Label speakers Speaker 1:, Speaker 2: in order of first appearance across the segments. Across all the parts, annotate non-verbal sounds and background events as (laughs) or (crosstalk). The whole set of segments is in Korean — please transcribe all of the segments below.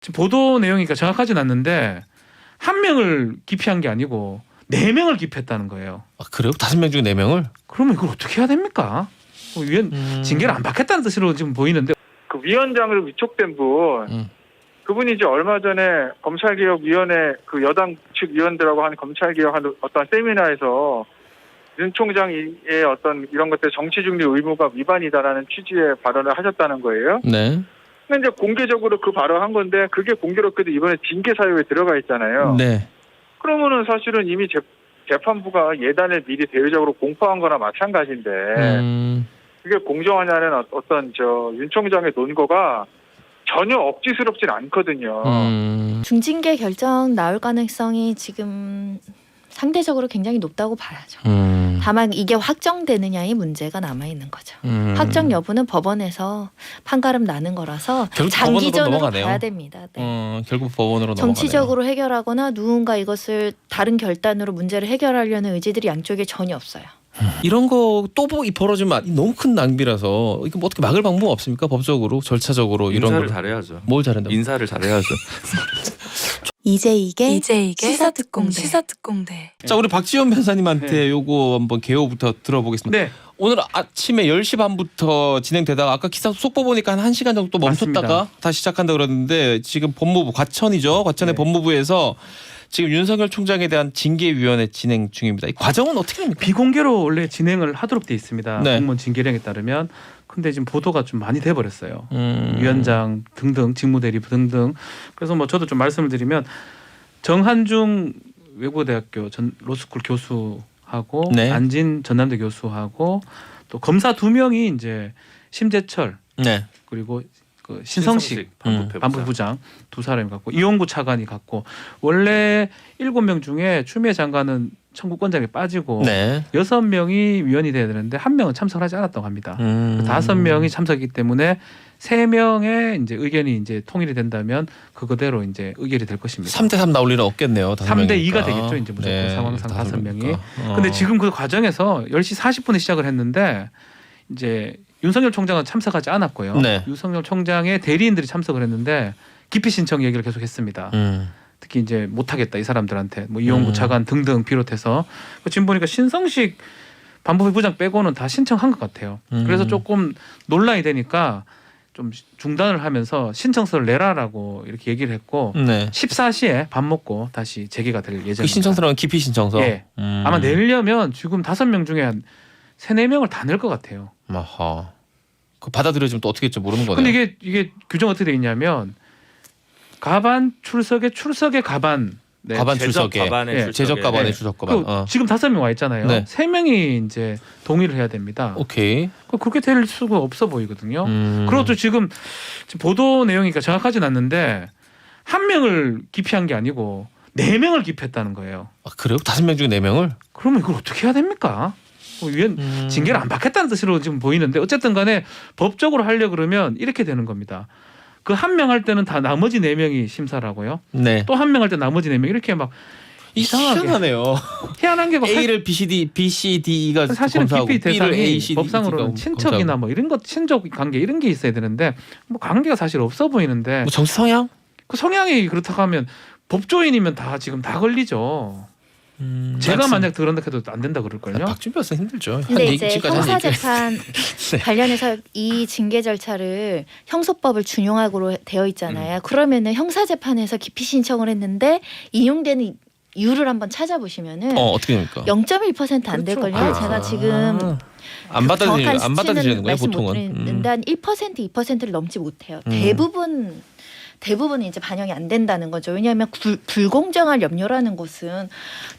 Speaker 1: 지금 보도 내용이니까 정확하진 않는데 한 명을 기피한 게 아니고 네 명을 기피했다는 거예요.
Speaker 2: 아, 그래요? 다섯 명 중에 네 명을?
Speaker 1: 그러면 이걸 어떻게 해야 됩니까? 뭐 위원
Speaker 2: 음.
Speaker 1: 징계를 안 받겠다는 뜻으로 지금 보이는데
Speaker 3: 그 위원장으로 위촉된 분
Speaker 2: 음.
Speaker 3: 그분이 이제 얼마 전에 검찰개혁위원회 그 여당 측 위원들하고 한 검찰개혁 한 어떤 세미나에서 윤 총장의 어떤 이런 것들 정치 중립 의무가 위반이다라는 취지의 발언을 하셨다는 거예요.
Speaker 2: 네.
Speaker 3: 근데 이제 공개적으로 그 발언한 건데 그게 공교롭게도 이번에 징계 사유에 들어가 있잖아요.
Speaker 2: 네.
Speaker 3: 그러면은 사실은 이미 재, 재판부가 예단을 미리 대외적으로 공포한 거나 마찬가지인데
Speaker 2: 음.
Speaker 3: 그게 공정하냐는 어- 어떤 저 윤 총장의 논거가 전혀 억지스럽진 않거든요.
Speaker 2: 음.
Speaker 4: 중징계 결정 나올 가능성이 지금 상대적으로 굉장히 높다고 봐야죠.
Speaker 2: 음.
Speaker 4: 다만 이게 확정되느냐의 문제가 남아 있는 거죠.
Speaker 2: 음.
Speaker 4: 확정 여부는 법원에서 판가름 나는 거라서
Speaker 2: 결국
Speaker 4: 장기전으로
Speaker 2: 넘어가네요.
Speaker 4: 봐야 됩니다. 네.
Speaker 2: 어, 결국 법원으로
Speaker 4: 정치적으로 해결하거나 누군가 이것을 다른 결단으로 문제를 해결하려는 의지들이 양쪽에 전혀 없어요.
Speaker 2: 넘어가네요. 이런 거또 벌어지면 너무 큰 낭비라서 이거 뭐 어떻게 막을 방법 없습니까? 법적으로, 절차적으로 이런
Speaker 5: 인사를
Speaker 2: 걸.
Speaker 5: 잘해야죠.
Speaker 2: 뭘 잘한다고?
Speaker 5: 인사를 잘해야죠. (laughs)
Speaker 4: 이제 이게
Speaker 6: 이제 이게
Speaker 4: 시사특공대.
Speaker 6: 시사특공대.
Speaker 2: 자, 우리 박지원 변사님한테
Speaker 1: 네.
Speaker 2: 요거 한번 개요부터 들어보겠습니다.
Speaker 1: 네
Speaker 2: 오늘 아침에 10시 반부터 진행되다가 아까 기사 속보 보니까 한 1시간 정도 또 멈췄다가
Speaker 1: 맞습니다.
Speaker 2: 다시 시작한다 그러는데 지금 법무부 과천이죠. 과천의
Speaker 1: 네.
Speaker 2: 법무부에서 지금 윤석열 총장에 대한 징계위원회 진행 중입니다. 이 과정은 어떻게 됩니까?
Speaker 1: 비공개로 원래 진행을 하도록 돼 있습니다.
Speaker 2: 네.
Speaker 1: 공무원 징계령에 따르면 근데 지금 보도가 좀 많이 돼 버렸어요.
Speaker 2: 음.
Speaker 1: 위원장 등등 직무대리 등등 그래서 뭐 저도 좀 말씀을 드리면 정한중 외고대학교 전 로스쿨 교수하고
Speaker 2: 네.
Speaker 1: 안진 전남대 교수하고 또 검사 두 명이 이제 심재철
Speaker 2: 네.
Speaker 1: 그리고 그 신성식
Speaker 5: 반부패
Speaker 1: 반부 부장 두 사람이 갖고 이용구 차관이 갖고 원래 일곱 명 중에 추미애 장관은 청구권장에 빠지고
Speaker 2: 네.
Speaker 1: 여섯 명이 위원이 돼야 되는데 한 명은 참석하지 않았다고 합니다.
Speaker 2: 음.
Speaker 1: 다섯 명이 참석이기 때문에 세 명의 이제 의견이 이제 통일이 된다면 그거대로 이제 의결이 될 것입니다.
Speaker 2: 3대 3 나올 일은 없겠네요. 다섯
Speaker 1: 3대
Speaker 2: 명이니까.
Speaker 1: 2가 되겠죠, 이제 무조건 상황상 다섯 명이.
Speaker 2: 어.
Speaker 1: 근데 지금 그 과정에서 10시 40분에 시작을 했는데 이제 윤석열 총장은 참석하지 않았고요.
Speaker 2: 네.
Speaker 1: 윤석열 총장의 대리인들이 참석을 했는데 기피 신청 얘기를 계속 했습니다.
Speaker 2: 음.
Speaker 1: 특히 이제 못하겠다 이 사람들한테 뭐 이용구
Speaker 2: 음.
Speaker 1: 차관 등등 비롯해서 그 지금 보니까 신성식 반부부 부장 빼고는 다 신청한 것 같아요.
Speaker 2: 음.
Speaker 1: 그래서 조금 논란이 되니까 좀 중단을 하면서 신청서를 내라라고 이렇게 얘기를 했고
Speaker 2: 네.
Speaker 1: 14시에 밥 먹고 다시 재개가 될 예정입니다.
Speaker 2: 그 신청서는 기피 신청서.
Speaker 1: 예.
Speaker 2: 음.
Speaker 1: 아마 내려면 지금 다섯 명 중에 한 세네 명을 다 낼 것 같아요.
Speaker 2: 아하. 그 받아들여지면 또 어떻게 될지 모르는 거네요.
Speaker 1: 근데 이게 이게 규정 어떻게 돼 있냐면 가반 출석에 출석에 가반 네.
Speaker 2: 가반
Speaker 5: 제적
Speaker 2: 출석에
Speaker 5: 가반의
Speaker 1: 예,
Speaker 5: 출석에.
Speaker 2: 제적 가반에
Speaker 1: 네.
Speaker 2: 추석 가반.
Speaker 1: 그
Speaker 2: 어.
Speaker 1: 지금 다섯 명 와 있잖아요.
Speaker 2: 네.
Speaker 1: 세 명이 이제 동의를 해야 됩니다.
Speaker 2: 오케이.
Speaker 1: 그 그렇게 될 수가 없어 보이거든요.
Speaker 2: 음.
Speaker 1: 그리고 또 지금 지금 보도 내용이니까 정확하진 않는데 한 명을 기피한 게 아니고 네 명을 기피했다는 거예요.
Speaker 2: 아, 그래요? 다섯 명 중에 네 명을?
Speaker 1: 그러면 이걸 어떻게 해야 됩니까? 뭐 위원
Speaker 2: 음.
Speaker 1: 징계를 안 받겠다는 뜻으로 지금 보이는데 어쨌든 간에 법적으로 하려 그러면 이렇게 되는 겁니다. 그 한 명 할 때는 다 나머지 네 명이 심사를 하고요.
Speaker 2: 네.
Speaker 1: 또 한 명 할 때 나머지 네 명 이렇게 막 이상하게
Speaker 2: 희한하네요.
Speaker 1: 희한한 게막
Speaker 2: A를 B, C, D, B, C, D가
Speaker 1: 사실은
Speaker 2: 검사하고
Speaker 1: 기피
Speaker 2: B를
Speaker 1: 대상이
Speaker 2: A, C, D,
Speaker 1: 법상으로는 친척이나
Speaker 2: 검사하고.
Speaker 1: 뭐 이런 것 친족 관계 이런 게 있어야 되는데 뭐 관계가 사실 없어 보이는데
Speaker 2: 뭐 정치 성향?
Speaker 1: 그 성향이 그렇다고 하면 법조인이면 다 지금 다 걸리죠. 제가 만약 그런다 해도 안 된다 그럴걸요.
Speaker 2: 음, 박준 변호사 힘들죠.
Speaker 4: 근데
Speaker 2: 한
Speaker 4: 이제
Speaker 2: 얘기.
Speaker 4: 형사 재판 (laughs)
Speaker 2: 네.
Speaker 4: 관련해서 이 징계 절차를 형소법을 준용하고 되어 있잖아요.
Speaker 2: 음.
Speaker 4: 그러면은 형사 재판에서 기피 신청을 했는데 인용되는 이유를 한번 찾아보시면은
Speaker 2: 어 어떻게 됩니까?
Speaker 4: 0.1%안 될걸요.
Speaker 2: 그렇죠.
Speaker 4: 제가
Speaker 2: 아.
Speaker 4: 지금
Speaker 2: 안 받아들이
Speaker 4: 정확한
Speaker 2: 안 받아들이는 거예요 보통은. 음.
Speaker 4: 한1% 2%를 넘지 못해요.
Speaker 2: 음.
Speaker 4: 대부분 대부분 이제 반영이 안 된다는 거죠. 왜냐하면 굴- 불공정할 염려라는 것은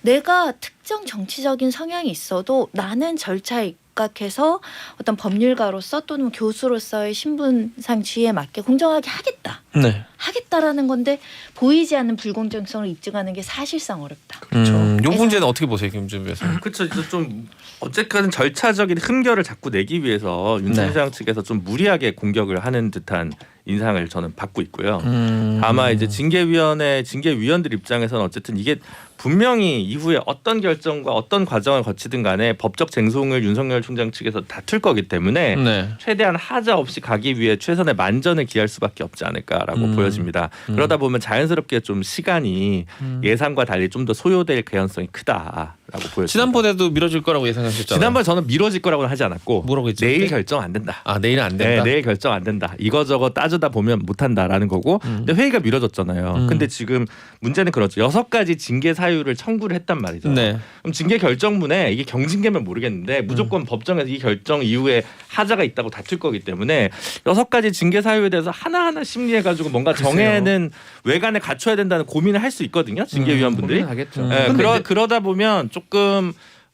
Speaker 4: 내가 특정 정치적인 성향이 있어도 나는 절차에 입각해서 어떤 법률가로서 또는 교수로서의 신분상 지위에 맞게 공정하게 하겠다.
Speaker 2: 네.
Speaker 4: 하겠다라는 건데 보이지 않는 불공정성을 입증하는 게 사실상 어렵다.
Speaker 1: 그렇죠.
Speaker 2: 음, 요 문제는 어떻게 보세요, 김준 변호사?
Speaker 5: 그렇죠. 이제 좀 어쨌든 절차적인 흠결을 자꾸 내기 위해서 윤
Speaker 2: 네.
Speaker 5: 총장 측에서 좀 무리하게 공격을 하는 듯한 인상을 저는 받고 있고요.
Speaker 2: 음.
Speaker 5: 아마 이제 징계위원회 징계위원들 입장에서는 어쨌든 이게 분명히 이후에 어떤 결정과 어떤 과정을 거치든 간에 법적 쟁송을 윤석열 총장 측에서 다툴 거기 때문에
Speaker 2: 네.
Speaker 5: 최대한 하자 없이 가기 위해 최선의 만전을 기할 수밖에 없지 않을까라고
Speaker 2: 음.
Speaker 5: 보여집니다.
Speaker 2: 음.
Speaker 5: 그러다 보면 자연스럽게 좀 시간이
Speaker 2: 음.
Speaker 5: 예상과 달리 좀 더 소요될 개연성이 크다라고 보여집니다.
Speaker 2: 지난번에도 미뤄질 거라고 예상하셨잖아요.
Speaker 5: 지난번 저는 미뤄질 거라고는 하지 않았고
Speaker 2: 뭐라고 했죠?
Speaker 5: 내일 결정 안 된다.
Speaker 2: 아 내일은 안
Speaker 5: 네,
Speaker 2: 된다.
Speaker 5: 내일 결정 안 된다. 이거저거 따지다 보면 못 한다라는 거고.
Speaker 2: 음.
Speaker 5: 근데 회의가 미뤄졌잖아요.
Speaker 2: 음.
Speaker 5: 근데 지금 문제는 그렇죠. 여섯 가지 징계 사유를 청구를 했단 말이죠.
Speaker 2: 네.
Speaker 5: 그럼 징계 결정문에 이게 경징계면 모르겠는데 무조건 법정에서 이 결정 이후에 하자가 있다고 다툴 거기 때문에 여섯 가지 징계 사유에 대해서 하나하나 심리해 가지고 뭔가
Speaker 1: 글쎄요.
Speaker 5: 정해는 외관에 갖춰야 된다는 고민을 할 수 있거든요. 징계위원분들이.
Speaker 1: 하겠죠.
Speaker 2: 음.
Speaker 5: 예, 그러, 그러다 보면 조금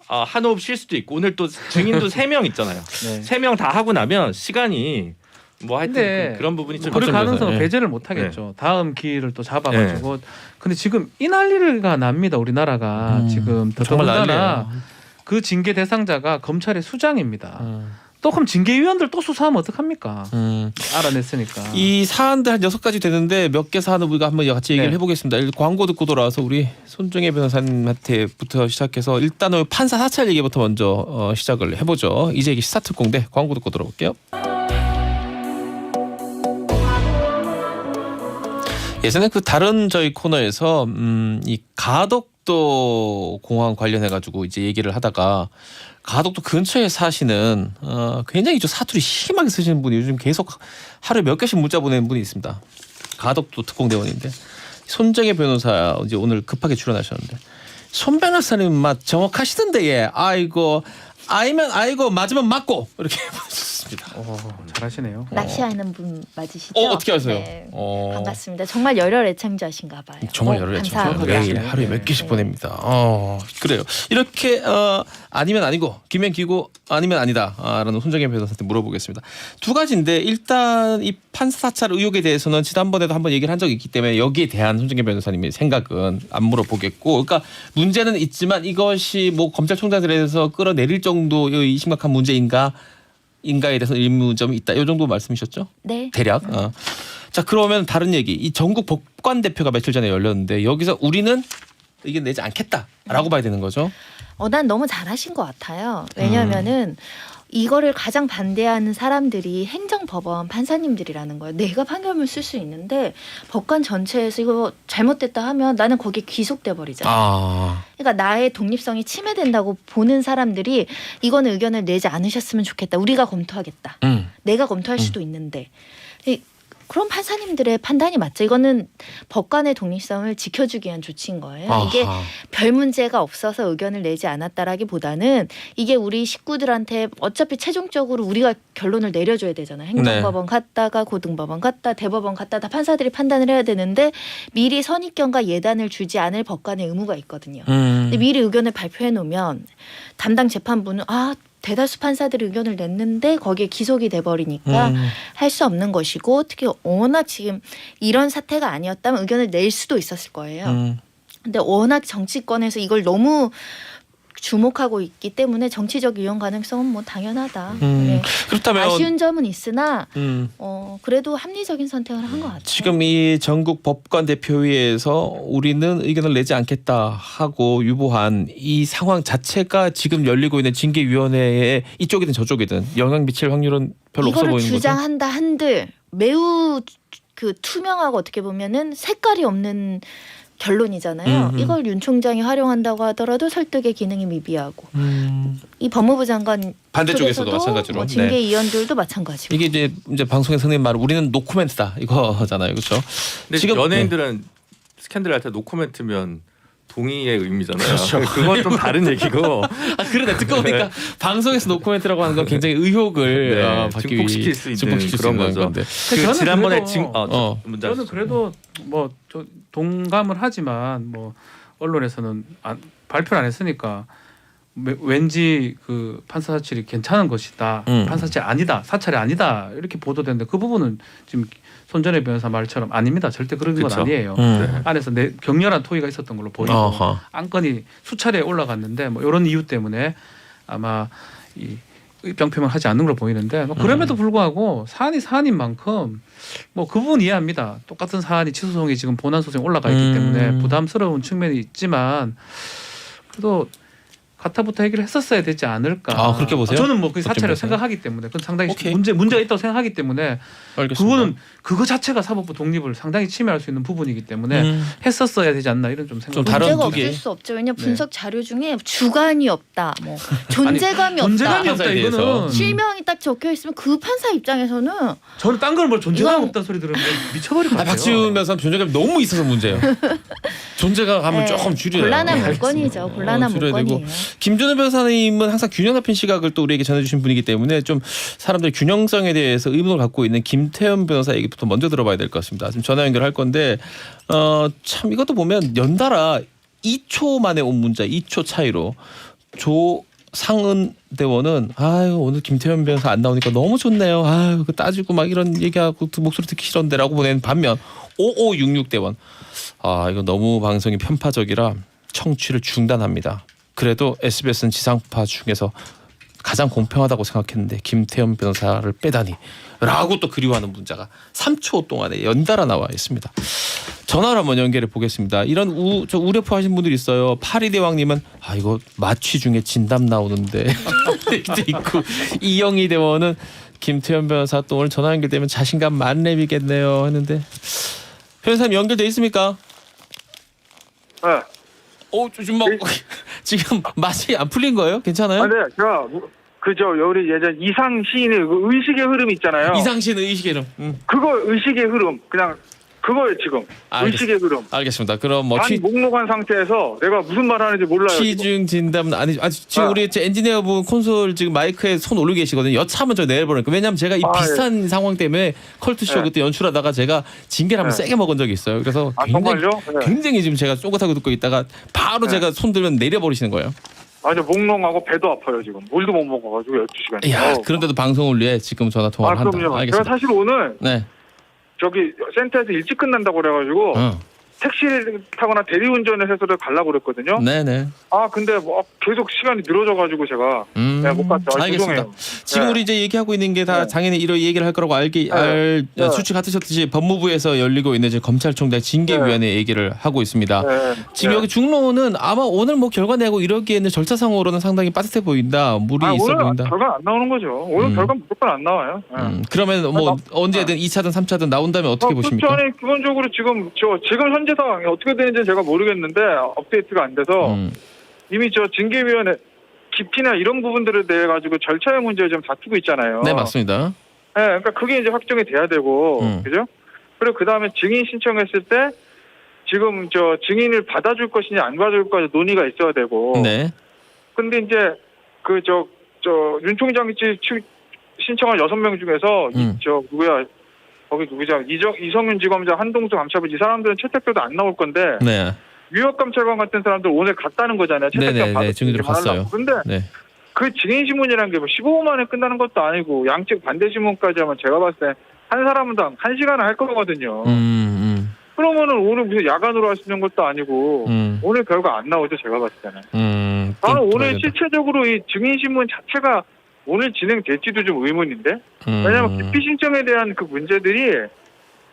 Speaker 5: 어, 한 호흡 쉴 수도 있고 오늘 또 증인도 (laughs) 세 명 있잖아요.
Speaker 1: 네.
Speaker 5: 세 명 다 하고 나면 시간이 뭐 하여튼
Speaker 1: 근데
Speaker 5: 그, 런 부분이 좀
Speaker 1: 그럴
Speaker 2: 걱정돼서,
Speaker 1: 가능성은
Speaker 2: 예.
Speaker 1: 배제를 못 하겠죠. 다음 기회를 또 잡아가지고. 근데 지금 이 난리가 납니다. 우리나라가
Speaker 2: 음.
Speaker 1: 지금
Speaker 2: 정말
Speaker 1: 더더군다나
Speaker 2: 난리예요.
Speaker 1: 그 징계 대상자가 검찰의 수장입니다.
Speaker 2: 음.
Speaker 1: 또 그럼 징계위원들 또 수사하면 어떡합니까?
Speaker 2: 음.
Speaker 1: 알아냈으니까.
Speaker 2: 이 사안들 한 여섯 가지 되는데 몇 개 사안을 우리가 한번 같이 얘기를
Speaker 1: 네.
Speaker 2: 해보겠습니다. 일- 광고 듣고 돌아와서 우리 손정혜 변호사님한테부터 시작해서 일단 은 판사 사찰 얘기부터 먼저 어, 시작을 해보죠. 이제 이게 시사 특공대 광고 듣고 돌아올게요. 예전에 그 다른 저희 코너에서 음, 이 가덕도 공항 관련해 가지고 이제 얘기를 하다가 가덕도 근처에 사시는 어, 굉장히 좀 사투리 심하게 쓰시는 분이 요즘 계속 하루에 몇 개씩 문자 보내는 분이 있습니다. 가덕도 특공대원인데 손정혜 변호사 이제 오늘 급하게 출연하셨는데 손 변호사님 맛 정확하시던데 예. 아이고 아이면 아이고 맞으면 맞고 이렇게 (laughs) 보내주셨습니다.
Speaker 1: 오, 잘하시네요.
Speaker 4: 낚시하는 분 맞으시죠?
Speaker 2: 어 어떻게 아세요?
Speaker 4: 네.
Speaker 2: 어.
Speaker 4: 반갑습니다. 정말 열혈 애청자신가 봐요.
Speaker 2: 정말
Speaker 4: 어,
Speaker 2: 여러 개
Speaker 4: 감사합니다.
Speaker 2: 매일 하루에 몇 개씩
Speaker 4: 네.
Speaker 2: 보냅니다. 어 그래요. 이렇게 어 아니면 아니고 기면 기고 아니면 아니다라는 손정현 변호사한테 물어보겠습니다. 두 가지인데 일단 이 판사찰 의혹에 대해서는 지난번에도 한번 얘기를 한 적이 있기 때문에 여기에 대한 손정현 변호사님의 생각은 안 물어보겠고, 그러니까 문제는 있지만 이것이 뭐 검찰총장들에 대해서 끌어내릴 정도의 심각한 문제인가? 인가에 대해서 의문점이 있다. 이 정도 말씀이셨죠?
Speaker 4: 네.
Speaker 2: 대략. 어. 자 그러면 다른 얘기. 이 전국 법관 대표가 며칠 전에 열렸는데 여기서 우리는 의견 내지 않겠다라고 봐야 되는 거죠.
Speaker 4: 어, 난 너무 잘하신 것 같아요. 왜냐하면은 이거를 가장 반대하는 사람들이 행정법원 판사님들이라는 거예요. 내가 판결문 쓸 수 있는데 법관 전체에서 이거 잘못됐다 하면 나는 거기에 귀속돼 버리잖아.
Speaker 2: 아,
Speaker 4: 그러니까 나의 독립성이 침해된다고 보는 사람들이 이거는 의견을 내지 않으셨으면 좋겠다. 우리가 검토하겠다.
Speaker 2: 음,
Speaker 4: 내가 검토할 수도 있는데 이- 그런 판사님들의 판단이 맞죠. 이거는 법관의 독립성을 지켜주기 위한 조치인 거예요. 이게
Speaker 2: 아하.
Speaker 4: 별 문제가 없어서 의견을 내지 않았다라기보다는 이게 우리 식구들한테 어차피 최종적으로 우리가 결론을 내려줘야 되잖아요. 행정법원
Speaker 2: 네.
Speaker 4: 갔다가 고등법원 갔다 대법원 갔다 다 판사들이 판단을 해야 되는데 미리 선입견과 예단을 주지 않을 법관의 의무가 있거든요.
Speaker 2: 음,
Speaker 4: 근데 미리 의견을 발표해 놓으면 담당 재판부는 아 대다수 판사들이 의견을 냈는데 거기에 기속이 돼 버리니까
Speaker 2: 음,
Speaker 4: 할수 없는 것이고 특히 워낙 지금 이런 사태가 아니었다면 의견을 낼 수도 있었을 거예요.
Speaker 2: 음,
Speaker 4: 근데 워낙 정치권에서 이걸 너무 주목하고 있기 때문에 정치적 이용 가능성은 뭐 당연하다.
Speaker 2: 음.
Speaker 4: 네.
Speaker 2: 그렇다면
Speaker 4: 아쉬운 점은 있으나
Speaker 2: 음,
Speaker 4: 어 그래도 합리적인 선택을 한 것 같아요.
Speaker 2: 지금 이 전국 법관 대표회에서 우리는 의견을 내지 않겠다 하고 유보한 이 상황 자체가 지금 열리고 있는 징계위원회에 이쪽이든 저쪽이든 영향 미칠 확률은 별로 없어
Speaker 4: 이거를
Speaker 2: 보이는 거죠.
Speaker 4: 주장한다 한들 매우 그 투명하고 어떻게 보면은 색깔이 없는 결론이잖아요.
Speaker 2: 음, 음.
Speaker 4: 이걸 윤 총장이 활용한다고 하더라도 설득의 기능이 미비하고
Speaker 2: 음,
Speaker 4: 이 법무부 장관
Speaker 2: 반대쪽에서도
Speaker 4: 쪽에서도
Speaker 2: 마찬가지로.
Speaker 4: 뭐
Speaker 2: 네.
Speaker 4: 징계위원들도 마찬가지고.
Speaker 2: 이게 이제 이제 방송에서 흔히 말 우리는 노코멘트다 이거잖아요, 그렇죠?
Speaker 5: 근데
Speaker 2: 지금-
Speaker 5: 연예인들은 스캔들 할 때 노코멘트면 동의의 의미잖아요.
Speaker 2: 그렇죠.
Speaker 5: 그건 좀 다른 얘기고
Speaker 2: 아 그러네 듣고 보니까 방송에서 노코멘트라고 하는 건 굉장히 의혹을
Speaker 5: 네,
Speaker 2: 어, 받기
Speaker 5: 증폭시킬 수 있는
Speaker 2: 증폭시킬 수
Speaker 5: 그런
Speaker 2: 있는
Speaker 5: 거죠.
Speaker 2: 건데.
Speaker 5: 그
Speaker 1: 저는
Speaker 5: 지난번에
Speaker 1: 그래도-
Speaker 5: 징 어,
Speaker 2: 어.
Speaker 5: 문자
Speaker 1: 저는 그래도 뭐 저 동감을 하지만 뭐 언론에서는 안, 발표를 안 했으니까 왜- 왠지 그 판사 사찰이 괜찮은 것이다,
Speaker 2: 음.
Speaker 1: 판사 사찰 아니다, 사찰이 아니다 이렇게 보도되는데 그 부분은 지금 손전혜 변호사 말처럼 아닙니다. 절대 그런 건
Speaker 5: 그쵸.
Speaker 1: 아니에요.
Speaker 2: 음.
Speaker 1: 안에서 내, 격렬한 토의가 있었던 걸로 보이고
Speaker 2: 어허.
Speaker 1: 안건이 수차례 올라갔는데 뭐 이런 이유 때문에 아마 이 입장 표명 하지 않는 걸로 보이는데 뭐 그럼에도 불구하고 사안이 사안인 만큼 뭐 그 부분 이해합니다. 똑같은 사안이 취소 소송이 지금 본안 소송에 올라가 있기
Speaker 2: 음.
Speaker 1: 때문에 부담스러운 측면이 있지만 그래도 가타부터 해결을 했었어야 되지 않을까.
Speaker 2: 아, 그렇게 보세요?
Speaker 1: 저는 뭐그
Speaker 2: 박준배
Speaker 1: 사체를
Speaker 2: 선생님?
Speaker 1: 생각하기 때문에 그건 상당히
Speaker 2: 오케이.
Speaker 1: 문제 문제가 있다고 생각하기 때문에
Speaker 2: 알겠습니다.
Speaker 1: 그거는 그거 자체가 사법부 독립을 상당히 침해할 수 있는 부분이기 때문에
Speaker 2: 음.
Speaker 1: 했었어야 되지 않나 이런
Speaker 2: 좀좀
Speaker 1: 생각.
Speaker 2: 다른
Speaker 4: 문제가
Speaker 2: 두 개.
Speaker 4: 없을 수 없죠. 왜냐
Speaker 1: 네.
Speaker 4: 분석 자료 중에 주관이 없다, 뭐 (laughs) 존재감이 없다.
Speaker 1: 존재감이 없다
Speaker 2: 판사에 대해서.
Speaker 1: 이거는
Speaker 4: 실명이 딱 적혀 있으면 그 판사 입장에서는
Speaker 1: 저는 딴 걸 뭘 존재감
Speaker 4: 이건-
Speaker 1: 없다는 소리 들으면 미쳐버릴 것
Speaker 2: 아,
Speaker 1: 같아요.
Speaker 2: 박지훈 변호사는 존재감이 너무 있어서 문제예요. (laughs) 존재감을
Speaker 4: 네,
Speaker 2: 조금 줄여요.
Speaker 4: 곤란한
Speaker 1: 네.
Speaker 2: 알겠습니다.
Speaker 4: 곤란한
Speaker 2: 어, 줄여야 되고.
Speaker 4: 문건이에요.
Speaker 2: 김준호 변호사님은 항상 균형 잡힌 시각을 또 우리에게 전해주신 분이기 때문에 좀 사람들의 균형성에 대해서 의문을 갖고 있는 김태현 변호사 얘기부터 먼저 들어봐야 될 것 같습니다. 지금 전화 연결할 건데 어, 참 이것도 보면 연달아 2초 만에 온 문자, 2초 차이로 조 상은 대원은 아유 오늘 김태현 변호사 안 나오니까 너무 좋네요. 아유 그 따지고 막 이런 얘기하고 그 목소리 듣기 싫은데라고 보낸 반면 5566 대원 아 이거 너무 방송이 편파적이라 청취를 중단합니다. 그래도 SBS는 지상파 중에서 가장 공평하다고 생각했는데 김태현 변호사를 빼다니 라고 또 그리워하는 문자가 3초 동안에 연달아 나와 있습니다. 전화를 한번 연결해 보겠습니다. 이런 우, 저 우려포 하신 분들이 있어요. 파리 대왕님은 아 이거 마취 중에 진담 나오는데 (laughs) 있고 이영희 대원은 김태현 변호사 또 오늘 전화 연결되면 자신감 만렙이겠네요 했는데 변호사님 연결돼 있습니까?
Speaker 3: 네.
Speaker 2: 어, 좀막 (laughs) 지금 맛이 안 풀린 거예요? 괜찮아요?
Speaker 3: 아, 네, 제가 그저 우리 예전 이상 시인의 그 의식의 흐름 있잖아요.
Speaker 2: 이상신 의식의 이름. 음,
Speaker 3: 그거 의식의 흐름 그냥 그거예요 지금
Speaker 2: 알겠-
Speaker 3: 의식의 흐름.
Speaker 2: 알겠습니다. 그럼 뭐
Speaker 3: 반
Speaker 2: 취,
Speaker 3: 목록한 상태에서 내가 무슨 말 하는지 몰라요.
Speaker 2: 취중 진담은 아니 아직 지금
Speaker 3: 아.
Speaker 2: 우리 제 엔지니어 분 콘솔 지금 마이크에 손 올리고 계시거든요. 여차하면 저 내려버리니까 왜냐하면 제가 이
Speaker 3: 아,
Speaker 2: 비슷한 상황 때문에 컬투쇼
Speaker 3: 네.
Speaker 2: 그때 연출하다가 제가 징계를 한번
Speaker 3: 네.
Speaker 2: 세게 먹은 적이 있어요. 그래서
Speaker 3: 아
Speaker 2: 굉장히?
Speaker 3: 네.
Speaker 2: 굉장히 지금 제가 쪼긋하고 듣고 있다가 바로
Speaker 3: 네.
Speaker 2: 제가 손 들면 내려버리시는 거예요.
Speaker 3: 아저 목록하고 배도 아파요 지금 물도 못 먹어가지고 12시간.
Speaker 2: 야 그런데도 방송을 위해 지금 전화
Speaker 3: 아
Speaker 2: 통화를 한다.
Speaker 3: 그럼요. 제가
Speaker 2: 알겠습니다.
Speaker 3: 사실 오늘
Speaker 2: 네.
Speaker 3: 저기 센터에서 일찍 끝난다고 그래가지고
Speaker 2: 어.
Speaker 3: 택시를 타거나 대리운전을 해서 가려고 그랬거든요.
Speaker 2: 네네.
Speaker 3: 아 근데 뭐 계속 시간이 늘어져가지고 제가
Speaker 2: 음,
Speaker 3: 네, 못 갔죠. 아,
Speaker 2: 알겠습니다.
Speaker 3: 죄송해요.
Speaker 2: 지금
Speaker 3: 네.
Speaker 2: 우리 이제 얘기하고 있는 게다
Speaker 3: 네.
Speaker 2: 당연히 이런 얘기를 할 거라고 알기 알
Speaker 3: 네.
Speaker 2: 수치 같으셨듯이 법무부에서 열리고 있는 이제 검찰총장 징계위원회 얘기를 하고 있습니다.
Speaker 3: 네.
Speaker 2: 지금
Speaker 3: 네.
Speaker 2: 여기 중로는 아마 오늘 뭐 결과 내고 이러기에는 절차상으로는 상당히 빠듯해 보인다. 물이
Speaker 3: 아,
Speaker 2: 있어 보인다.
Speaker 3: 결과 안 나오는 거죠. 오늘
Speaker 2: 음.
Speaker 3: 결과 무조건 안 나와요. 네.
Speaker 2: 음, 그러면 뭐
Speaker 3: 아, 나-
Speaker 2: 언제든 2차든 3차든 나온다면 어떻게
Speaker 3: 어,
Speaker 2: 보십니까?
Speaker 3: 그렇죠. 기본적으로 지금 저 지금 현재 상황이 어떻게 되는지 제가 모르겠는데 업데이트가 안 돼서
Speaker 2: 음,
Speaker 3: 이미 저 징계위원회 깊이나 이런 부분들에 대해 가지고 절차의 문제를 좀 다투고 있잖아요.
Speaker 2: 네 맞습니다.
Speaker 3: 네, 그러니까 그게 이제 확정이 돼야 되고,
Speaker 2: 음.
Speaker 3: 그죠? 그리고 그 다음에 증인 신청했을 때 지금 저 증인을 받아줄 것이냐 안 받아줄 것이냐 논의가 있어야 되고.
Speaker 2: 네.
Speaker 3: 근데 이제 그 저 저 윤 총장이 신청한 여섯 명 중에서 이
Speaker 2: 음.
Speaker 3: 저 누구야 거기 누구죠 이정 이성윤 지검장 한동수 감찰부 이 사람들은 채택돼도 안 나올 건데
Speaker 2: 네.
Speaker 3: 유역 감찰관 같은 사람들 오늘 갔다는 거잖아요. 수 있게
Speaker 2: 갔어요.
Speaker 3: 하려고. 근데
Speaker 2: 네.
Speaker 3: 그 증인 신문이라는 게 뭐 15분 만에 끝나는 것도 아니고 양측 반대 신문까지 하면 제가 봤을 때 한 사람당 한 시간을 할 거거든요.
Speaker 2: 음, 음,
Speaker 3: 그러면은 오늘 무슨 야간으로 할 수 있는 것도 아니고
Speaker 2: 음,
Speaker 3: 오늘 결과 안 나오죠 제가 봤을 때는.
Speaker 2: 음.
Speaker 3: 나는
Speaker 2: 좀
Speaker 3: 오늘. 실체적으로 이 증인 신문 자체가 오늘 진행될지도 좀 의문인데
Speaker 2: 음.
Speaker 3: 왜냐하면 기피 신청에 대한 그 문제들이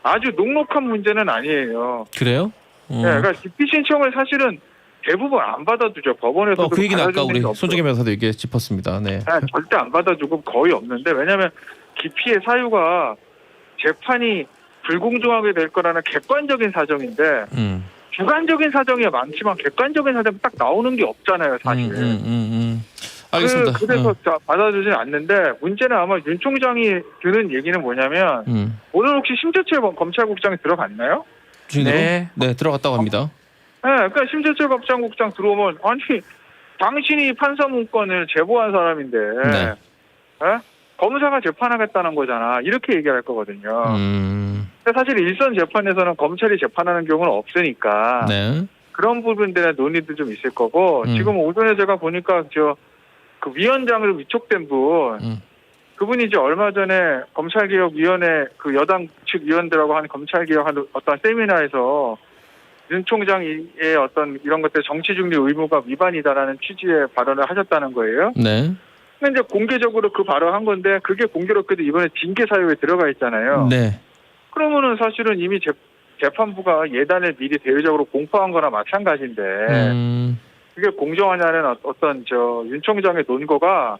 Speaker 3: 아주 녹록한 문제는 아니에요.
Speaker 2: 그래요? 음.
Speaker 3: 네, 그러니까 기피 신청을 사실은 대부분 안 받아주죠 법원에서도
Speaker 2: 어, 그 얘기는 아까 우리. 손정혜 변호사도 얘기 짚었습니다. 네.
Speaker 3: 네, 절대 안 받아주고 거의 없는데 왜냐하면 기피의 사유가 재판이 불공정하게 될 거라는 객관적인 사정인데
Speaker 2: 음.
Speaker 3: 주관적인 사정이 많지만 객관적인 사정이 딱 나오는 게 없잖아요 사실.
Speaker 2: 음, 음, 음, 음. 알겠습니다.
Speaker 3: 그, 래서
Speaker 2: 어.
Speaker 3: 받아주지는 않는데 문제는 아마 윤 총장이 드는 얘기는 뭐냐면
Speaker 2: 음.
Speaker 3: 오늘 혹시 심재철 검찰국장이 들어갔나요?
Speaker 2: 주인으로?
Speaker 1: 네.
Speaker 2: 네, 들어갔다고 합니다.
Speaker 3: 네, 그러니까 심재철 검찰국장 들어오면 아니 당신이 판사 문건을 제보한 사람인데
Speaker 2: 네.
Speaker 3: 예? 검사가 재판하겠다는 거잖아 이렇게 얘기할 거거든요.
Speaker 2: 음.
Speaker 3: 근데 사실 일선 재판에서는 검찰이 재판하는 경우는 없으니까
Speaker 2: 네.
Speaker 3: 그런 부분들의 논의도 좀 있을 거고
Speaker 2: 음.
Speaker 3: 지금 오전에 제가 보니까 저 그 위원장으로 위촉된 분
Speaker 2: 음.
Speaker 3: 그분이 이제 얼마 전에 검찰개혁위원회 그 여당 측 위원들하고 한 검찰개혁 한 어떤 세미나에서 윤 총장의 어떤 이런 것들 정치 중립 의무가 위반이다라는 취지의 발언을 하셨다는 거예요.
Speaker 2: 네.
Speaker 3: 근데 이제 공개적으로 그 발언한 건데 그게 공교롭게도 이번에 징계 사유에 들어가 있잖아요.
Speaker 2: 네.
Speaker 3: 그러면은 사실은 이미 재, 재판부가 예단을 미리 대외적으로 공포한 거나 마찬가지인데
Speaker 2: 음.
Speaker 3: 그게 공정하냐는 어- 어떤 저 윤 총장의 논거가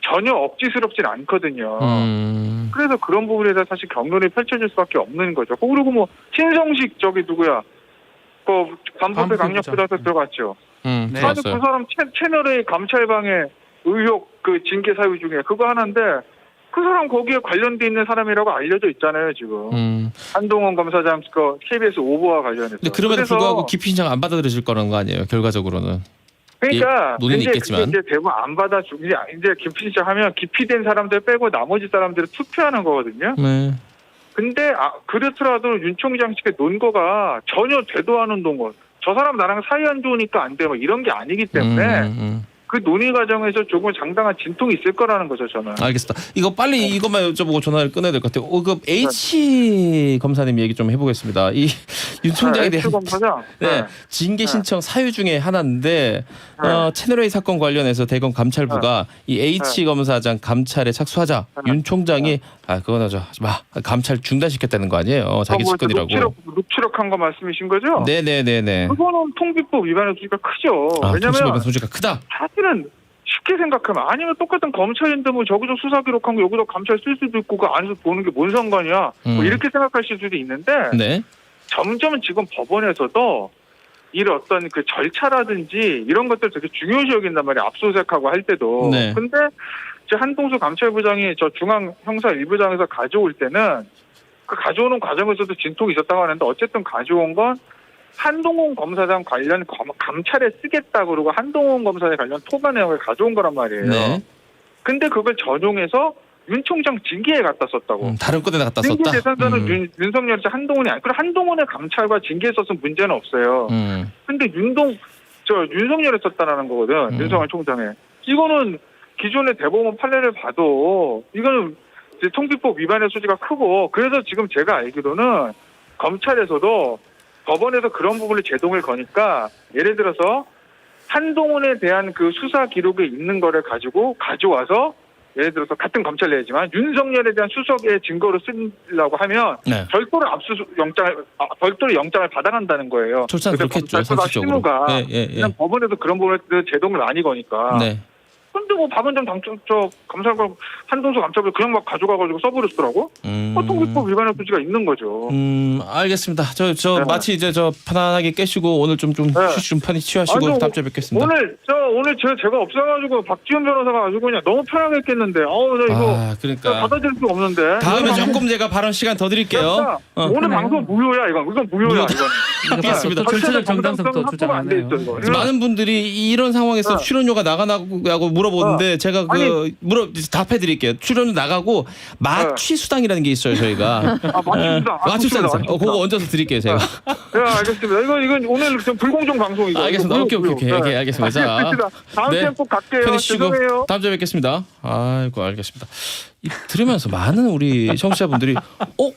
Speaker 3: 전혀 억지스럽진 않거든요.
Speaker 2: 음.
Speaker 3: 그래서 그런 부분에 대해서 사실 경론이 펼쳐질 수밖에 없는 거죠. 그리고 뭐 신성식 저기 누구야? 그 반부패
Speaker 1: 반부패
Speaker 3: 강력부대에서
Speaker 1: 부장.
Speaker 3: 들어갔죠.
Speaker 2: 음.
Speaker 1: 네.
Speaker 3: 아니 그. 사람 채, 채널의 감찰방해 의혹 그 징계 사유 중에 그거 하나인데 그 사람 거기에 관련돼 있는 사람이라고 알려져 있잖아요 지금
Speaker 2: 음.
Speaker 3: 한동훈 검사장 그 KBS 오보와 관련해서.
Speaker 2: 근데 그럼에도 불구하고 기피 신청 안 받아들여질 거라는 거 아니에요? 결과적으로는.
Speaker 3: 그러니까
Speaker 2: 예,
Speaker 3: 이제
Speaker 2: 있겠지만.
Speaker 3: 이제 대부분 안 받아주고 이제 이제 기피 신청하면 기피된 사람들 빼고 나머지 사람들은 투표하는 거거든요.
Speaker 2: 네.
Speaker 3: 근데 아, 그렇더라도 윤 총장 측의 논거가 전혀 되도 않은 논거. 저 사람 나랑 사이 안 좋으니까 안 돼. 뭐 이런 게 아니기 때문에
Speaker 2: 음, 음.
Speaker 3: 그 논의 과정에서 조금 장당한 진통이 있을 거라는 거죠, 저는.
Speaker 2: 알겠습니다. 이거 빨리 이것만 여쭤보고 전화를 끊어야 될 것 같아요. 어, 그 H 검사님 얘기 좀 해보겠습니다. 이 (laughs) 윤 총장에
Speaker 3: 아,
Speaker 2: 대한
Speaker 3: 검사장.
Speaker 2: 네,
Speaker 3: 네.
Speaker 2: 징계
Speaker 3: 네.
Speaker 2: 신청 사유 중에 하나인데
Speaker 3: 네.
Speaker 2: 어, 채널A 사건 관련해서 대검 감찰부가 이 H 검사장 감찰에 착수하자
Speaker 3: 네.
Speaker 2: 윤 총장이 아 그건 하지 마 감찰 중단시켰다는 거 아니에요? 어, 자기
Speaker 3: 뭐
Speaker 2: 측근이라고.
Speaker 3: 녹취록, 녹취록한 거 말씀이신 거죠?
Speaker 2: 네네네네.
Speaker 3: 그거는 통비법 위반의 소지가 크죠.
Speaker 2: 아,
Speaker 3: 왜냐면
Speaker 2: 통신법의 소지가 크다.
Speaker 3: 사실은 쉽게 생각하면 아니면 똑같은 검찰인데 뭐 저기서 수사 기록한 거 여기서 감찰 쓸 수도 있고 그 안에서 보는 게 뭔 상관이야.
Speaker 2: 음.
Speaker 3: 뭐 이렇게 생각하실 수도 있는데
Speaker 2: 네.
Speaker 3: 점점 지금 법원에서도 이런 어떤 그 절차라든지 이런 것들 되게 중요시 여긴단 말이에요. 압수수색하고 할 때도.
Speaker 2: 네.
Speaker 3: 근데 이제 한동수 감찰부장이 저 중앙 형사 일부장에서 가져올 때는 그 가져오는 과정에서도 진통이 있었다고 하는데 어쨌든 가져온 건 한동훈 검사장 관련 검- 감찰에 쓰겠다 그러고 한동훈 검사에 관련 토반 내용을 가져온 거란 말이에요.
Speaker 2: 네.
Speaker 3: 근데 그걸 전용해서 윤 총장 징계에 갖다 썼다고.
Speaker 2: 음, 다른 건에 갖다
Speaker 3: 징계
Speaker 2: 썼다.
Speaker 3: 대상자는
Speaker 2: 음.
Speaker 3: 윤, 윤석열이 한동훈이 아니. 그리고 한동훈의 감찰과 징계에 썼으면 문제는 없어요.
Speaker 2: 음.
Speaker 3: 근데 윤동 저 윤석열에 썼다라는 거거든.
Speaker 2: 음.
Speaker 3: 윤석열 총장에. 이거는 기존의 대법원 판례를 봐도 이거는 통비법 위반의 소지가 크고 그래서 지금 제가 알기로는 검찰에서도 법원에서 그런 부분을 제동을 거니까 예를 들어서 한동훈에 대한 그 수사 기록에 있는 거를 가지고 가져와서 예를 들어서 같은 검찰 내지만 윤석열에 대한 수석의 증거로 쓰려고 하면
Speaker 2: 네.
Speaker 3: 별도로 압수수 영장을 아, 별도로 영장을 받아간다는 거예요.
Speaker 2: 출산 그렇겠죠
Speaker 3: 검찰보다
Speaker 2: 상식적으로.
Speaker 3: 실무가
Speaker 2: 예, 예, 예.
Speaker 3: 그냥 법원에서 그런 대해서 제동을 많이 거니까.
Speaker 2: 네.
Speaker 3: 근데 뭐 박은정 당초 저 감사관 한동수 감찰부 그냥 막 가져가가지고 써버렸더라고.
Speaker 2: 음.
Speaker 3: 통비법 위반의 소지가 있는 거죠.
Speaker 2: 음, 알겠습니다. 저, 저,
Speaker 3: 네.
Speaker 2: 마치 이제 저 편안하게 깨시고 오늘 좀, 좀
Speaker 3: 네.
Speaker 2: 휴식 좀 편히 취하시고
Speaker 3: 아니요,
Speaker 2: 다음 주에 뵙겠습니다.
Speaker 3: 오늘 저 오늘 제 제가 없어가지고 박지원 변호사가 아주 그냥 너무 편하게 했겠는데. 어우 나 이거
Speaker 2: 아, 그러니까.
Speaker 3: 받아들일 수가 없는데.
Speaker 2: 다음에 조금 제가 발언 시간 더 드릴게요. 어.
Speaker 3: 오늘
Speaker 1: 그래요.
Speaker 3: 방송 무효야 이건 이건 무효야. 이건. (laughs)
Speaker 2: 알겠습니다.
Speaker 1: 또 절차적
Speaker 3: 전체적
Speaker 1: 정당성도 주장 안
Speaker 3: 확보가 안돼
Speaker 1: 해요.
Speaker 3: 있어, 이거.
Speaker 1: 네.
Speaker 3: 이건
Speaker 2: 많은 분들이 이런 상황에서
Speaker 3: 네.
Speaker 2: 출연료가 나가나고 물어 보는데 제가 그
Speaker 3: 아니.
Speaker 2: 물어 답해 드릴게요. 출연료 나가고 마취 수당이라는 게 있어요, 저희가.
Speaker 3: 아 맞습니다.
Speaker 2: 네. 마취 수당 있어요. 어, 그거 얹어서 드릴게요, 제가.
Speaker 3: 네 알겠습니다. 이건 이건 오늘 좀 불공정 방송 이거.
Speaker 2: 알겠습니다. 오케이, 오케이, 오케이. 오케이,
Speaker 3: 네.
Speaker 2: 알겠습니다. 자.
Speaker 3: 알겠습니다. 다음
Speaker 2: 네.
Speaker 3: 주에 꼭 갈게요.
Speaker 2: 편히 쉬고
Speaker 3: 죄송해요.
Speaker 2: 다음 주에 뵙겠습니다. 아이고 알겠습니다. 이, 들으면서 많은 우리 청취자분들이 어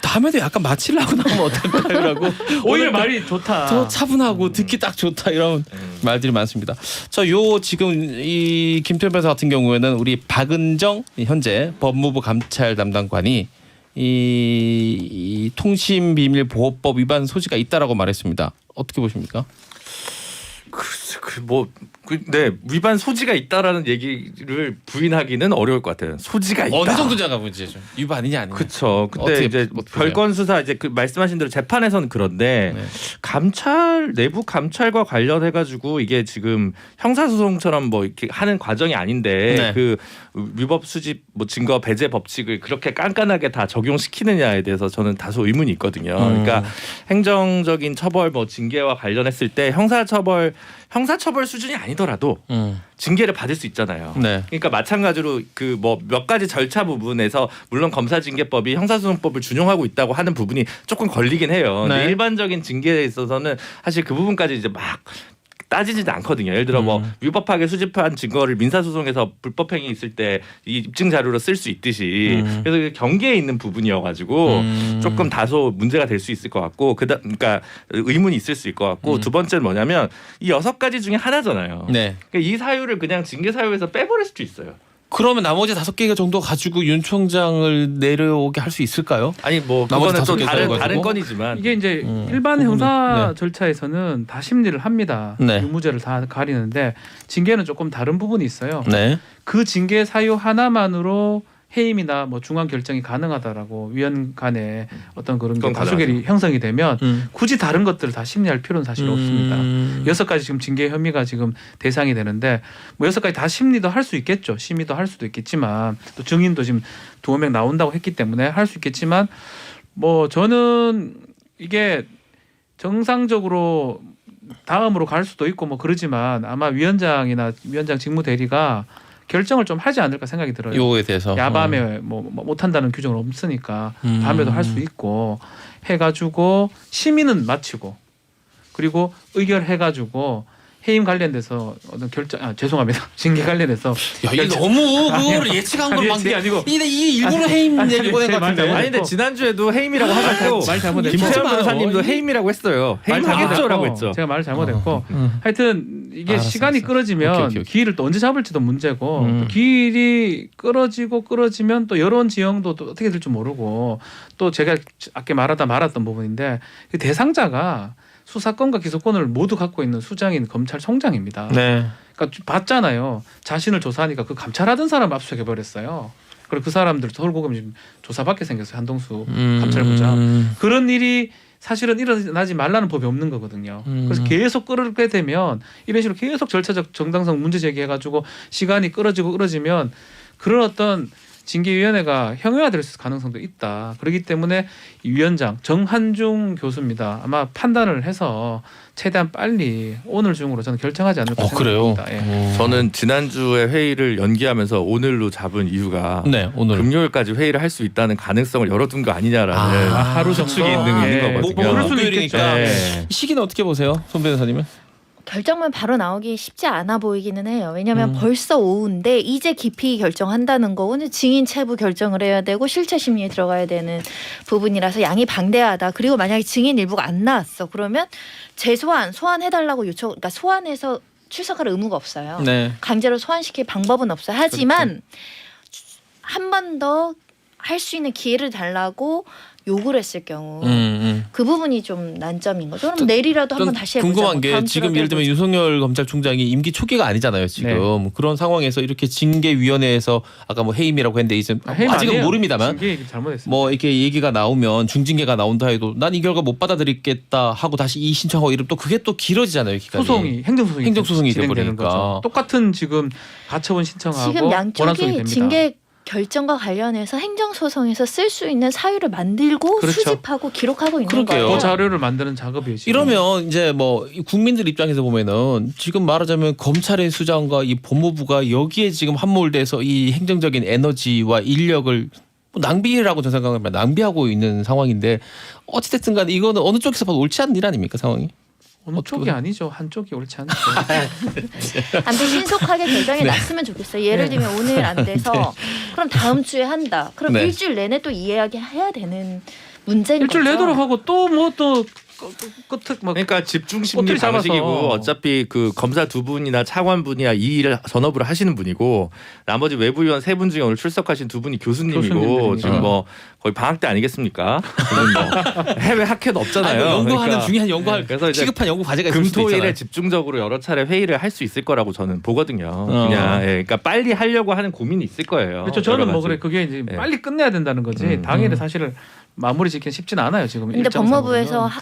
Speaker 2: 다음에도 약간 하고 나오면 어떨까요라고 (laughs)
Speaker 1: 오히려 말이 좋다.
Speaker 2: 더 차분하고 듣기 딱 좋다 이런 말들이 많습니다. 저요 지금 이 김태현 변호사 같은 경우에는 우리 박은정 현재 법무부 감찰 담당관이 이, 이 통신 비밀 보호법 위반 소지가 있다라고 말했습니다. 어떻게 보십니까?
Speaker 5: 그뭐 그, 네, 위반 소지가 있다라는 얘기를 부인하기는 어려울 것 같아요. 소지가 있다.
Speaker 2: 어느 정도 작아보지 좀 위반이냐 아니냐.
Speaker 5: 그렇죠. 근데
Speaker 2: 어떻게
Speaker 5: 이제
Speaker 2: 어떻게
Speaker 5: 별건 수사 이제 그 말씀하신 대로 재판에서는 그런데
Speaker 2: 네.
Speaker 5: 감찰 내부 감찰과 관련해 가지고 이게 지금 형사 소송처럼 뭐 이렇게 하는 과정이 아닌데
Speaker 2: 네.
Speaker 5: 그 위법 수집 뭐 증거 배제 법칙을 그렇게 깐깐하게 다 적용시키느냐에 대해서 저는 다소 의문이 있거든요.
Speaker 2: 음.
Speaker 5: 그러니까 행정적인 처벌 뭐 징계와 관련했을 때 형사 처벌 형사 처벌 수준이 아니 더라도
Speaker 2: 음.
Speaker 5: 징계를 받을 수 있잖아요.
Speaker 2: 네.
Speaker 5: 그러니까 마찬가지로 그 뭐 몇 가지 절차 부분에서 물론 검사징계법이 형사소송법을 준용하고 있다고 하는 부분이 조금 걸리긴 해요. 근데
Speaker 2: 네.
Speaker 5: 일반적인 징계에 있어서는 사실 그 부분까지 이제 막 따지지는 않거든요. 예를 들어 뭐
Speaker 2: 음.
Speaker 5: 위법하게 수집한 증거를 민사소송에서 불법행위 있을 때 이 입증 자료로 쓸 수 있듯이
Speaker 2: 음.
Speaker 5: 그래서 그 경계에 있는 부분이어가지고
Speaker 2: 음.
Speaker 5: 조금 다소 문제가 될 수 있을 것 같고 그다 그러니까 의문이 있을 수 있을 것 같고
Speaker 2: 음.
Speaker 5: 두 번째는 뭐냐면 이 여섯 가지 중에 하나잖아요.
Speaker 2: 네.
Speaker 5: 그러니까 이 사유를 그냥 징계 사유에서 빼버릴 수도 있어요.
Speaker 2: 그러면 나머지 다섯 개 정도 가지고 윤 총장을 내려오게 할 수 있을까요?
Speaker 5: 아니 뭐
Speaker 2: 나머지
Speaker 5: 그거는
Speaker 2: 다섯
Speaker 5: 또
Speaker 2: 개
Speaker 5: 다른
Speaker 2: 가지고?
Speaker 5: 다른 건이지만
Speaker 1: 이게 이제
Speaker 2: 음,
Speaker 1: 일반
Speaker 2: 부분이-
Speaker 1: 형사
Speaker 2: 네.
Speaker 1: 절차에서는 다 심리를 합니다.
Speaker 2: 네.
Speaker 1: 유무죄를 다 가리는데 징계는 조금 다른 부분이 있어요.
Speaker 2: 네.
Speaker 1: 그 징계 사유 하나만으로 해임이나 뭐 중앙 결정이 가능하다라고 위원 간에 어떤 그런 게 다수결이 형성이 되면
Speaker 2: 음.
Speaker 1: 굳이 다른 것들을 다 심리할 필요는 사실 없습니다.
Speaker 2: 음.
Speaker 1: 여섯 가지 지금 징계 혐의가 지금 대상이 되는데 뭐 여섯 가지 다 심리도 할 수 있겠죠. 심의도 할 수도 있겠지만 또 증인도 지금 두어 명 나온다고 했기 때문에 할 수 있겠지만 뭐 저는 이게 정상적으로 다음으로 갈 수도 있고 뭐 그러지만 아마 위원장이나 위원장 직무 대리가 결정을 좀 하지 않을까 생각이 들어요.
Speaker 2: 요거에 대해서
Speaker 1: 야밤에 뭐, 뭐 못 한다는 규정은 없으니까
Speaker 2: 음.
Speaker 1: 밤에도 할 수 있고 해가지고 심의는 마치고 그리고 의결해가지고 해임 관련돼서 어떤 결정 아 죄송합니다 (laughs) 징계 관련해서
Speaker 2: 야, 이게 너무 그거를 예측한
Speaker 1: 아니, 예측이 아니고
Speaker 2: 이게 이 일부러 해임
Speaker 1: 아니,
Speaker 2: 얘기 보낸
Speaker 1: 제것말
Speaker 2: 같은데.
Speaker 1: 잘못-
Speaker 5: 아니 근데 지난주에도 해임이라고 하셨고
Speaker 1: 말 잘못했고
Speaker 2: 김-
Speaker 5: 김태현
Speaker 2: 마요.
Speaker 5: 변호사님도 해임이라고 했어요.
Speaker 1: 말
Speaker 5: 해임하겠죠라고
Speaker 1: 잘못했고
Speaker 5: 했죠.
Speaker 1: 제가 말을 잘못했고
Speaker 2: 음.
Speaker 1: 하여튼 이게
Speaker 2: 알았어,
Speaker 1: 시간이
Speaker 2: 알았어.
Speaker 1: 끌어지면
Speaker 2: 오케이, 오케이, 오케이.
Speaker 1: 기일을 또 언제 잡을지도 문제고
Speaker 2: 음.
Speaker 1: 또 기일이 끌어지고 끌어지면 또 여론 지형도 또 어떻게 될지 모르고 또 제가 아까 말하다 말았던 부분인데 그 대상자가 수사권과 기소권을 모두 갖고 있는 수장인 검찰총장입니다.
Speaker 2: 네.
Speaker 1: 그러니까 봤잖아요. 자신을 조사하니까 그 감찰하던 사람 압수해 버렸어요. 그리고 그 사람들 서울고검 지금 조사받게 생겼어요. 한동수
Speaker 2: 음.
Speaker 1: 감찰부장. 그런 일이 사실은 일어나지 말라는 법이 없는 거거든요.
Speaker 2: 음.
Speaker 1: 그래서 계속 끌게 되면 이런 식으로 계속 절차적 정당성 문제 제기해가지고 시간이 끌어지고 끌어지면 그런 어떤 징계위원회가 형용화될 가능성도 있다. 그렇기 때문에 이 위원장 정한중 교수입니다. 아마 판단을 해서 최대한 빨리 오늘 중으로 저는 결정하지 않을까
Speaker 2: 어 그래요.
Speaker 1: 생각합니다. 예.
Speaker 2: 어.
Speaker 5: 저는 지난주에 회의를 연기하면서 오늘로 잡은 이유가
Speaker 2: 네 오늘
Speaker 5: 금요일까지 회의를 할 수 있다는 가능성을 열어둔 거 아니냐라는
Speaker 2: 아,
Speaker 1: 하루 정도?
Speaker 5: 있는,
Speaker 1: 아,
Speaker 5: 있는
Speaker 1: 예.
Speaker 5: 거거든요.
Speaker 2: 뭐, 뭐 그럴 수도
Speaker 1: 목요일이니까.
Speaker 2: 있으니까. 시기는 어떻게 보세요, 손 변호사님은?
Speaker 4: 결정만 바로 나오기 쉽지 않아 보이기는 해요. 왜냐하면
Speaker 2: 음.
Speaker 4: 벌써 오후인데 이제 깊이 결정한다는 거 오늘 증인 체부 결정을 해야 되고 실체 심리에 들어가야 되는 부분이라서 양이 방대하다. 그리고 만약에 증인 일부가 안 나왔어. 그러면 재소환 소환해달라고 요청. 그러니까 소환해서 출석할 의무가 없어요.
Speaker 2: 네.
Speaker 4: 강제로 소환시킬 방법은 없어요. 하지만 한 번더 할 수 있는 기회를 달라고 요구를 했을 경우
Speaker 2: 음, 음.
Speaker 4: 그 부분이 좀 난점인 거죠.
Speaker 2: 또-
Speaker 4: 그럼 내일이라도
Speaker 2: 좀
Speaker 4: 한번 다시 해보자.
Speaker 2: 궁금한 뭐게
Speaker 4: 다음
Speaker 2: 지금
Speaker 4: 주라도
Speaker 2: 예를 들면
Speaker 4: 해보자.
Speaker 2: 윤석열 검찰총장이 임기 초기가 아니잖아요 지금 그런 상황에서 이렇게 징계위원회에서 아까 뭐 해임이라고 했는데 이제
Speaker 1: 아, 해임
Speaker 2: 아직은
Speaker 1: 아니에요.
Speaker 2: 모릅니다만
Speaker 1: 징계 얘기 잘못했습니다.
Speaker 2: 뭐 이렇게 얘기가 나오면 중징계가 나온다 해도 난 이 결과 못 받아들이겠다 하고 다시 이 신청하고 이러면 또 그게 또 길어지잖아요 기간이.
Speaker 1: 소송이 행정 소송이
Speaker 2: 행정소송이
Speaker 1: 진행되는
Speaker 2: 돼버리니까.
Speaker 1: 거죠. 똑같은 지금 가처분 신청하고
Speaker 4: 지금
Speaker 1: 원안 소송이
Speaker 4: 양쪽이
Speaker 1: 됩니다.
Speaker 4: 징계 결정과 관련해서 행정소송에서 쓸 수 있는 사유를 만들고
Speaker 1: 그렇죠.
Speaker 4: 수집하고 기록하고 있는
Speaker 2: 그러게요.
Speaker 4: 거예요.
Speaker 1: 그 자료를 만드는 작업이에요. 지금.
Speaker 2: 이러면 이제 뭐이 국민들 입장에서 보면은 지금 말하자면 검찰의 수장과 이 법무부가 여기에 지금 함몰돼서 이 행정적인 에너지와 인력을 뭐 낭비라고 저는 생각합니다. 낭비하고 있는 상황인데 어찌됐든 간에 이거는 어느 쪽에서 봐도 옳지 않은 일 아닙니까 상황이?
Speaker 1: 어느 쪽이? 아니죠. 한쪽이 옳지 않죠. (laughs)
Speaker 4: 아무튼 신속하게 결정이 났으면 (laughs) 좋겠어요. 예를 들면 오늘 안 (laughs) 돼서 그럼 다음 주에 한다. 그럼
Speaker 2: 네.
Speaker 4: 일주일 내내 또 이해하게 해야 되는 문제인
Speaker 1: 일주일
Speaker 4: 거죠.
Speaker 1: 내도록 하고 또 뭐 또 끝에 막
Speaker 5: 그러니까 집중 심리
Speaker 1: 꼬투리 잡아서.
Speaker 5: 방식이고 어차피 그 검사 두 분이나 차관 분이야 이 일을 전업으로 하시는 분이고 나머지 외부 위원 세 분 중에 오늘 출석하신 두 분이 교수님이고
Speaker 1: 교수님들이니까.
Speaker 5: 지금 뭐 거의 방학 때 아니겠습니까? 지금 뭐 (laughs) 해외 학회도 없잖아요.
Speaker 2: 아니, 뭐 연구하는
Speaker 5: 그러니까
Speaker 2: 중요한 연구할
Speaker 5: 그래서 이제
Speaker 2: 시급한 연구 과제가 있을 수도
Speaker 5: 금토일에
Speaker 2: 있잖아요.
Speaker 5: 집중적으로 여러 차례 회의를 할 수 있을 거라고 저는 보거든요.
Speaker 2: 어.
Speaker 5: 그냥 예, 그러니까 빨리 하려고 하는 고민이 있을 거예요.
Speaker 1: 그렇죠. 저는
Speaker 5: 여러
Speaker 1: 뭐
Speaker 5: 가지.
Speaker 1: 그래 그게 이제
Speaker 5: 네.
Speaker 1: 빨리 끝내야 된다는 거지.
Speaker 5: 음.
Speaker 1: 당일에
Speaker 2: 음.
Speaker 1: 사실은 마무리 짓기는 쉽진 않아요. 지금.
Speaker 4: 근데. 법무부에서 하-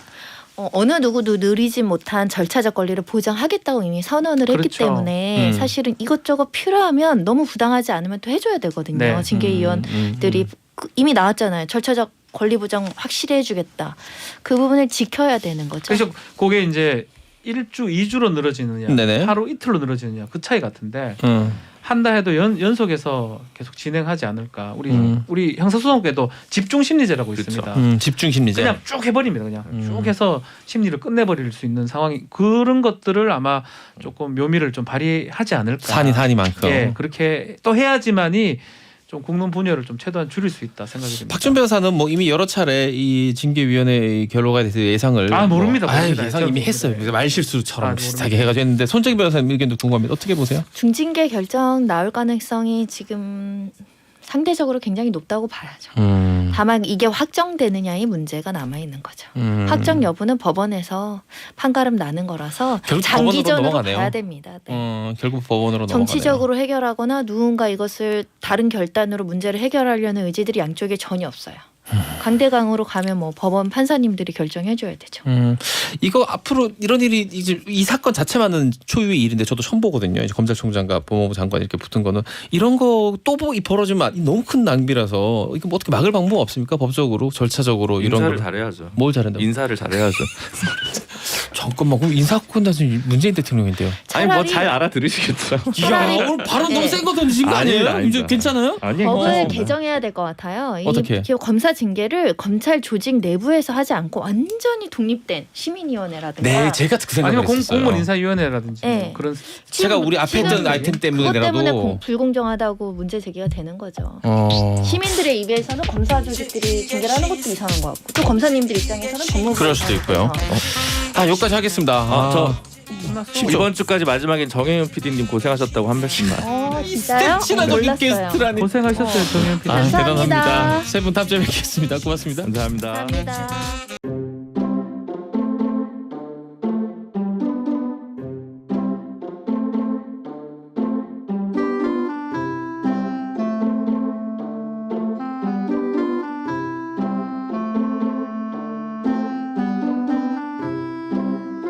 Speaker 4: 어, 어느 누구도 누리지 못한 절차적 권리를 보장하겠다고 이미 선언을 했기
Speaker 1: 그렇죠.
Speaker 4: 때문에
Speaker 2: 음.
Speaker 4: 사실은 이것저것 필요하면 너무 부당하지 않으면 또 해줘야 되거든요.
Speaker 1: 네.
Speaker 4: 징계위원들이
Speaker 2: 음, 음,
Speaker 4: 그- 이미 나왔잖아요. 절차적 권리 보장 확실히 해주겠다. 그 부분을 지켜야 되는 거죠.
Speaker 1: 그래서 그게 이제 일주, 이주로 늘어지느냐,
Speaker 2: 네네.
Speaker 1: 하루 이틀로 늘어지느냐 그 차이 같은데
Speaker 2: 음. 음.
Speaker 1: 한다 해도 연, 연속해서 계속 진행하지 않을까. 우리
Speaker 2: 음.
Speaker 1: 우리 형사소송에도 집중 심리제라고
Speaker 5: 그렇죠.
Speaker 1: 있습니다.
Speaker 2: 음, 집중 심리제.
Speaker 1: 그냥 쭉 해버립니다. 그냥
Speaker 2: 음.
Speaker 1: 쭉 해서 심리를 끝내버릴 수 있는 상황이 그런 것들을 아마 조금 묘미를 좀 발휘하지 않을까.
Speaker 2: 산이 산이만큼.
Speaker 1: 예, 그렇게 또 해야지만이 좀 국론 분열을 좀 최대한 줄일 수 있다 생각이 듭니다.
Speaker 2: 박준 변호사는 뭐 이미 여러 차례 이 징계위원회 결론에 대해서 예상을
Speaker 1: 아, 모릅니다,
Speaker 2: 뭐, 아유,
Speaker 1: 모릅니다.
Speaker 2: 예상 이미 했어요.
Speaker 1: 모릅니다.
Speaker 2: 말 실수처럼
Speaker 1: 아,
Speaker 2: 비슷하게. 해가지고 했는데 손정희 변호사님 의견도 궁금합니다. 어떻게 보세요?
Speaker 4: 중징계 결정 나올 가능성이 지금 상대적으로 굉장히 높다고 봐야죠.
Speaker 2: 음.
Speaker 4: 다만 이게 확정되느냐의 문제가 남아 있는 거죠.
Speaker 2: 음.
Speaker 4: 확정 여부는 법원에서 판가름 나는 거라서
Speaker 2: 결국
Speaker 4: 장기전으로
Speaker 2: 넘어가네요.
Speaker 4: 봐야 됩니다. 네.
Speaker 2: 어, 결국 법원으로
Speaker 4: 정치적으로 해결하거나 누군가 이것을 다른 결단으로 문제를 해결하려는 의지들이 양쪽에 전혀 없어요.
Speaker 2: 음.
Speaker 4: 강대강으로 가면 뭐 법원 판사님들이 결정해줘야 되죠.
Speaker 2: 음, 이거 앞으로 이런 일이 이제 이 사건 자체만은 초유의 일인데 저도 처음 보거든요. 이제 검찰총장과 법무부 장관 이렇게 붙은 거는 이런 거 또 벌어지면 너무 큰 낭비라서 이거 뭐 어떻게 막을 방법 없습니까? 법적으로 절차적으로 이런
Speaker 5: 인사를
Speaker 2: 걸
Speaker 5: 잘해야죠.
Speaker 2: 뭘 잘한다?
Speaker 5: 인사를 잘해야죠. (laughs)
Speaker 2: 잠깐만 그럼 인사권 다시 문재인 대통령인데요.
Speaker 5: 아니 뭐 잘 알아들으시겠죠. (laughs)
Speaker 4: 차라리-
Speaker 2: 오늘 발언 너무
Speaker 4: 네.
Speaker 2: 센 거 던지신 거 아니에요? 이제
Speaker 5: 아닙니다.
Speaker 2: 괜찮아요?
Speaker 5: 아니
Speaker 4: 법을
Speaker 2: 어.
Speaker 4: 개정해야 될 것 같아요. 이
Speaker 2: 어떻게?
Speaker 4: 기- 검사 징계를 검찰 조직 내부에서 하지 않고 완전히 독립된 시민위원회라든가
Speaker 2: 네, 제가 그 생각을
Speaker 1: 아니면 공,
Speaker 2: 했었어요.
Speaker 1: 공무원 인사위원회라든지
Speaker 4: 네.
Speaker 1: 뭐 그런
Speaker 2: 제가 우리 앞에
Speaker 4: 지금
Speaker 2: 했던 아이템
Speaker 4: 그것 때문에
Speaker 2: 때문에라도
Speaker 4: 공- 불공정하다고 문제 제기가 되는 거죠.
Speaker 2: 어.
Speaker 4: 시민들의 입에서는 검사 조직들이 징계를 하는 것도 이상한 것 같고 또 검사님들 입장에서는 법무부
Speaker 2: 그럴 수도 있고요. 아 여기까지 하겠습니다.
Speaker 5: 아, 저
Speaker 2: 쉽죠?
Speaker 5: 이번 주까지 마지막엔 정혜윤 PD님 고생하셨다고 한 말씀만.
Speaker 4: 어 진짜요? 어,
Speaker 2: 친하적인
Speaker 4: 몰랐어요.
Speaker 2: 게스트라니.
Speaker 1: 고생하셨어요 정현 PD.
Speaker 2: 아,
Speaker 4: 감사합니다.
Speaker 2: 대단합니다. 세 분 탑재 뵙겠습니다. 고맙습니다.
Speaker 5: 감사합니다.
Speaker 4: 감사합니다.